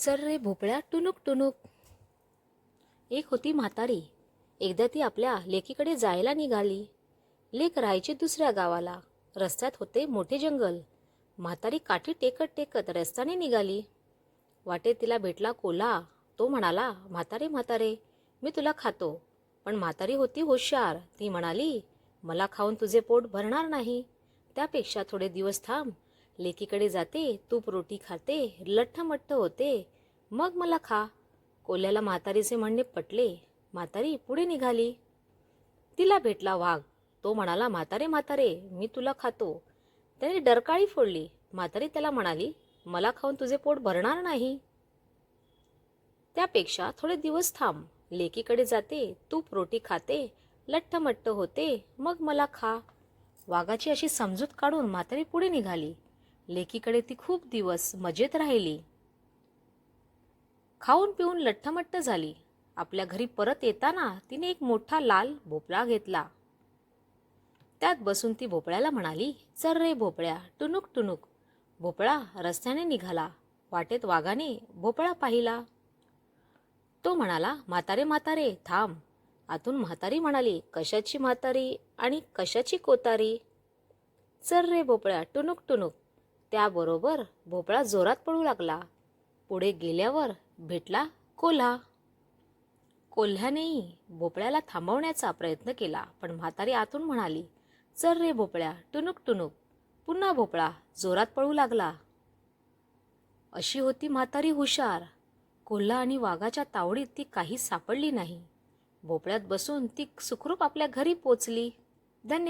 चल रे भोपळ्या टुनुक टुनुक एक होती म्हातारी. एकदा ती आपल्या लेकीकडे जायला निघाली. लेक राहायची दुसऱ्या गावाला. रस्त्यात होते मोठे जंगल. म्हातारी काठी टेकत टेकत रस्त्याने निघाली. वाटेत तिला भेटला कोला. तो म्हणाला म्हातारे म्हातारे मी तुला खातो. पण म्हातारी होती हुशार. ती म्हणाली मला खाऊन तुझे पोट भरणार नाही. त्यापेक्षा थोडे दिवस थांब. लेकीकडे जाते तूप रोटी खाते लठ्ठमठ्ठ होते. मग मला खा. कोल्याला म्हातारीचे म्हणणे पटले. म्हातारी पुढे निघाली. तिला भेटला वाघ. तो म्हणाला म्हातारे म्हातारे मी तुला खातो. त्याने डरकाळी फोडली. म्हातारी त्याला म्हणाली मला खाऊन तुझे पोट भरणार नाही. त्यापेक्षा थोडे दिवस थांब. लेकीकडे जाते तूप रोटी खाते लठ्ठमट्ट होते. मग मला खा. वाघाची अशी समजूत काढून म्हातारी पुढे निघाली. लेकीकडे ती खूप दिवस मजेत राहिली. खाऊन पिऊन लठ्ठमट्ट झाली. आपल्या घरी परत येताना तिने एक मोठा लाल भोपळा घेतला. त्यात बसून ती भोपळ्याला म्हणाली चल रे भोपळ्या टुनुक टुनुक भोपळा रस्त्याने निघाला. वाटेत वाघाने भोपळा पाहिला. तो म्हणाला म्हातारे म्हातारे थांब. आतून म्हातारी म्हणाली कशाची म्हातारी आणि कशाची कोतारी? चल रे भोपळ्या टुनुक टुनुक त्याबरोबर भोपळा जोरात पडू लागला. पुढे गेल्यावर भेटला कोल्हा. कोल्ह्यानेही भोपळ्याला थांबवण्याचा प्रयत्न केला पण म्हातारी आतून म्हणाली चल रे भोपळ्या टुनुक टुनुक पुन्हा भोपळा जोरात पळू लागला. अशी होती म्हातारी हुशार. कोल्हा आणि वाघाच्या तावडीत ती काही सापडली नाही. भोपळ्यात बसून ती सुखरूप आपल्या घरी पोचली. धन्यवाद